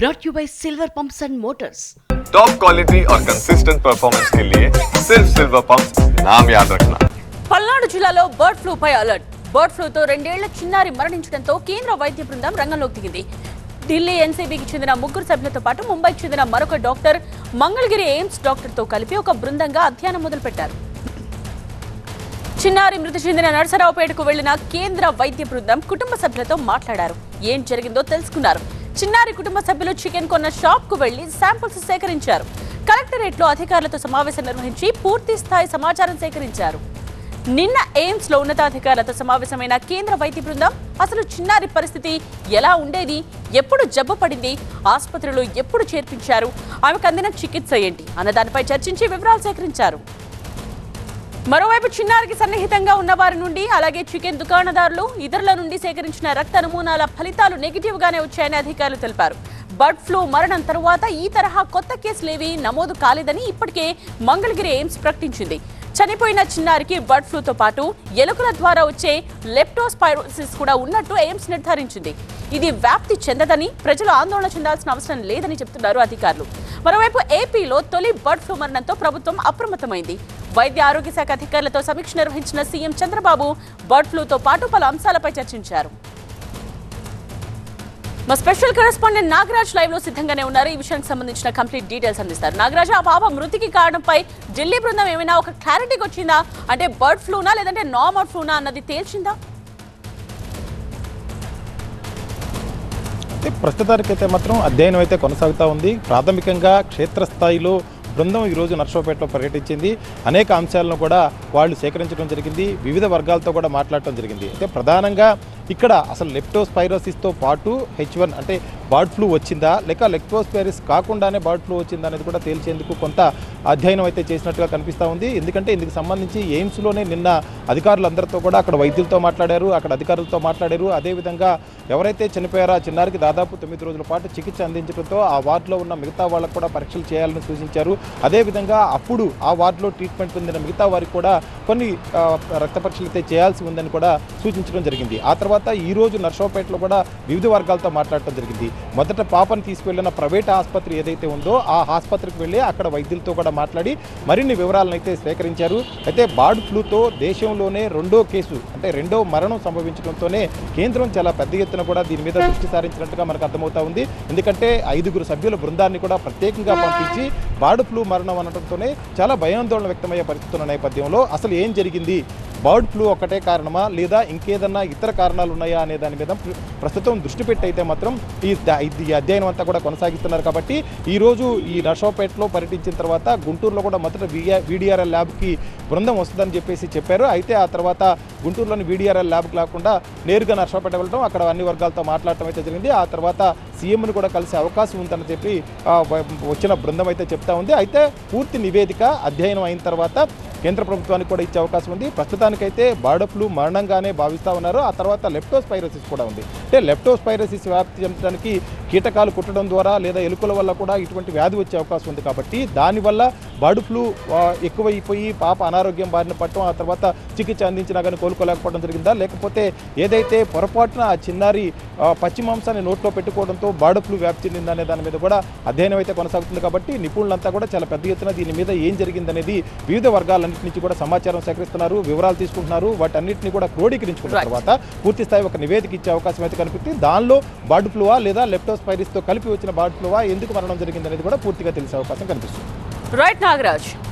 brought you by Silver Pumps and Motors. Top quality और consistent performance के लिए सिर्फ सिल्वर पंप नाम याद रखना పల్నాడు జిల్లాలో బర్డ్ ఫ్లూపై అలర్ట్ బర్డ్ ఫ్లూతో రెండేళ్ల చిన్నారి మరణించడంతో కేంద్ర వైద్య బృందం రంగంలోకి దిగింది ఢిల్లీ ఎన్సీబీకి చెందిన ముగ్గురు సభ్యులతో పాటు ముంబైకి చెందిన మరొక డాక్టర్ మంగళగిరి ఎయిమ్స్ డాక్టర్తో కలిపి ఒక బృందంగా అధ్యయనం మొదలుపెట్టారు చిన్నారి మృతి చెందిన నరసరావుపేటకు వెళ్లిన కేంద్ర వైద్య బృందం కుటుంబ సభ్యులతో మాట్లాడారు ఏం జరిగిందో తెలుసుకున్నారు చిన్నారి కుటుంబ సభ్యులు చికెన్ కొన్న షాప్కు వెళ్ళి శాంపుల్స్ సేకరించారు. కలెక్టరేట్లో అధికారులతో సమావేశం నిర్వహించి పూర్తి స్థాయి సమాచారం సేకరించారు. నిన్న ఎయిమ్స్లో ఉన్నతాధికారులతో సమావేశమైన కేంద్ర వైద్య బృందం అసలు చిన్నారి పరిస్థితి ఎలా ఉండేది? ఎప్పుడు జబ్బు పడింది? ఆసుపత్రిలో ఎప్పుడు చేర్పించారు? ఆమెకు అందిన చికిత్స ఏంటి? అన్న దానిపై చర్చించి వివరాలు సేకరించారు. మరోవైపు చిన్నారికి సన్నిహితంగా ఉన్న వారి నుండి అలాగే చికెన్ దుకాణదారులు ఇతరుల నుండి సేకరించిన రక్త నమూనాల ఫలితాలు నెగిటివ్ గానే వచ్చాయని అధికారులు తెలిపారు. బర్డ్ ఫ్లూ మరణం తరువాత ఈ తరహా కొత్త కేసులేవి నమోదు కాలేదని ఇప్పటికే మంగళగిరి ఎయిమ్స్ ప్రకటించింది. చనిపోయిన చిన్నారికి బర్డ్ ఫ్లూతో పాటు ఎలుకల ద్వారా వచ్చే లెప్టోస్పైరోసిస్ కూడా ఉన్నట్టు ఎయిమ్స్ నిర్ధారించింది. ఇది వ్యాప్తి చెందదని ప్రజలు ఆందోళన చెందాల్సిన అవసరం లేదని చెబుతున్నారు అధికారులు. మరోవైపు ఏపీలో తొలి బర్డ్ ఫ్లూ మరణంతో ప్రభుత్వం అప్రమత్తమైంది. వైద్య ఆరోగ్య శాఖ అధికారులతో సమీక్ష నిర్వహించిన సీఎం చంద్రబాబు బర్డ్ ఫ్లూతో పాటు పలు అంశాలపై చర్చించారు. మా స్పెషల్ కరెస్పాండెంట్ నాగరాజ్ లైవ్లో సిద్ధంగానే ఉన్నారు. ఈ విషయానికి సంబంధించిన కంప్లీట్ డీటెయిల్స్ అందిస్తారు. నాగరాజ్ ఆ పాప మృతికి కారణంపై ఢిల్లీ బృందం ఏమైనా ఒక క్లారిటీకి వచ్చిందా? అంటే బర్డ్ ఫ్లూనా లేదంటే నార్మల్ ఫ్లూనా అన్నది తేల్చిందా? అయితే ప్రస్తుతానికైతే మాత్రం అధ్యయనం అయితే కొనసాగుతూ ఉంది. ప్రాథమికంగా క్షేత్రస్థాయిలో బృందం ఈరోజు నర్సరావుపేటలో పర్యటించింది. అనేక అంశాలను కూడా వాళ్ళు సేకరించడం జరిగింది. వివిధ వర్గాలతో కూడా మాట్లాడటం జరిగింది. అయితే ప్రధానంగా ఇక్కడ అసలు లెప్టోస్పైరోసిస్తో పాటు హెచ్ వన్ అంటే బర్డ్ ఫ్లూ వచ్చిందా? లేక లెప్టోస్పైరిస్ కాకుండానే బర్డ్ ఫ్లూ వచ్చిందా అనేది కూడా తేల్చేందుకు కొంత అధ్యయనం అయితే చేసినట్టుగా కనిపిస్తూ ఉంది. ఎందుకంటే ఇందుకు సంబంధించి ఎయిమ్స్లోనే నిన్న అధికారులందరితో కూడా అక్కడ వైద్యులతో మాట్లాడారు. అక్కడ అధికారులతో మాట్లాడారు. అదేవిధంగా ఎవరైతే చనిపోయారో ఆ చిన్నారికి దాదాపు తొమ్మిది రోజుల పాటు చికిత్స అందించడంతో ఆ వార్డులో ఉన్న మిగతా వాళ్ళకు కూడా పరీక్షలు చేయాలని సూచించారు. అదేవిధంగా అప్పుడు ఆ వార్డులో ట్రీట్మెంట్ పొందిన మిగతా వారికి కూడా కొన్ని రక్త పరీక్షలు అయితే చేయాల్సి ఉందని కూడా సూచించడం జరిగింది. ఆ తర్వాత ఈరోజు నర్సోపేటలో నర్సరావుపేటలో కూడా వివిధ వర్గాలతో మాట్లాడటం జరిగింది. మొదట పాపను తీసుకువెళ్ళిన ప్రైవేట్ ఆసుపత్రి ఏదైతే ఉందో ఆ ఆసుపత్రికి వెళ్ళి అక్కడ వైద్యులతో కూడా మాట్లాడి మరిన్ని వివరాలను అయితే సేకరించారు. అయితే బర్డ్ ఫ్లూతో దేశంలోనే రెండో కేసు అంటే రెండో మరణం సంభవించడంతోనే కేంద్రం చాలా పెద్ద ఎత్తున కూడా దీని మీద దృష్టి సారించినట్టుగా మనకు అర్థమవుతా ఉంది. ఎందుకంటే ఐదుగురు సభ్యుల బృందాన్ని కూడా ప్రత్యేకంగా పంపించి బర్డ్ ఫ్లూ మరణం అనడంతోనే చాలా భయాందోళన వ్యక్తమయ్యే పరిస్థితుల నేపథ్యంలో అసలు ఏం జరిగింది? బర్డ్ ఫ్లూ ఒకటే కారణమా లేదా ఇంకేదన్నా ఇతర కారణాలు ఉన్నాయా అనే దాని మీద ప్రస్తుతం దృష్టి పెట్టి అయితే మాత్రం ఈ అధ్యయనం అంతా కూడా కొనసాగిస్తున్నారు కాబట్టి ఈరోజు ఈ నర్సరావుపేటలో పర్యటించిన తర్వాత గుంటూరులో కూడా మొదట వీడిఆర్ఎల్ ల్యాబ్కి బృందం వస్తుందని చెప్పేసి చెప్పారు. అయితే ఆ తర్వాత గుంటూరులోని వీడిఆర్ఎల్ ల్యాబ్కి లేకుండా నేరుగా నర్సరావుపేట వెళ్ళడం అక్కడ అన్ని వర్గాలతో మాట్లాడటం అయితే జరిగింది. ఆ తర్వాత సీఎంను కూడా కలిసే అవకాశం ఉందని చెప్పి వచ్చిన బృందం అయితే చెప్తా ఉంది. అయితే పూర్తి నివేదిక అధ్యయనం అయిన తర్వాత కేంద్ర ప్రభుత్వానికి కూడా ఇచ్చే అవకాశం ఉంది. ప్రస్తుతానికైతే బర్డ్ ఫ్లూ మరణంగానే భావిస్తూ ఉన్నారు. ఆ తర్వాత లెప్టోస్పైరోసిస్ కూడా ఉంది. అంటే లెప్టోస్పైరోసిస్ వ్యాప్తి చెందడానికి కీటకాలు కుట్టడం ద్వారా లేదా ఎలుకల వల్ల కూడా ఇటువంటి వ్యాధి వచ్చే అవకాశం ఉంది కాబట్టి దానివల్ల బర్డ్ ఫ్లూ ఎక్కువైపోయి పాప అనారోగ్యం బారిన పట్టడం ఆ తర్వాత చికిత్స అందించినా కానీ కోలుకోలేకపోవడం జరిగిందా? లేకపోతే ఏదైతే పొరపాటున ఆ చిన్నారి పచ్చి మాంసాన్ని నోట్లో పెట్టుకోవడంతో బర్డ్ ఫ్లూ వ్యాప్తి చెందిందనే దాని మీద కూడా అధ్యయనం అయితే కొనసాగుతుంది కాబట్టి నిపుణులంతా కూడా చాలా పెద్ద ఎత్తున దీని మీద ఏం జరిగిందనేది వివిధ వర్గాలన్నింటి నుంచి కూడా సమాచారం సేకరిస్తున్నారు వివరాలు తీసుకుంటున్నారు వాటన్నిటిని కూడా క్రోడీకరించుకున్న. తర్వాత పూర్తి స్థాయి ఒక నివేదిక ఇచ్చే అవకాశం అయితే కనిపిస్తుంది. దానిలో బర్డ్ ఫ్లూవా లేదా లెప్టోస్పైరిస్తో కలిపి వచ్చిన బర్డ్ ఫ్లూవా ఎందుకు మరణం జరిగిందనేది కూడా పూర్తిగా తెలిసే అవకాశం కనిపిస్తుంది. రైట్ నాగరాజ్.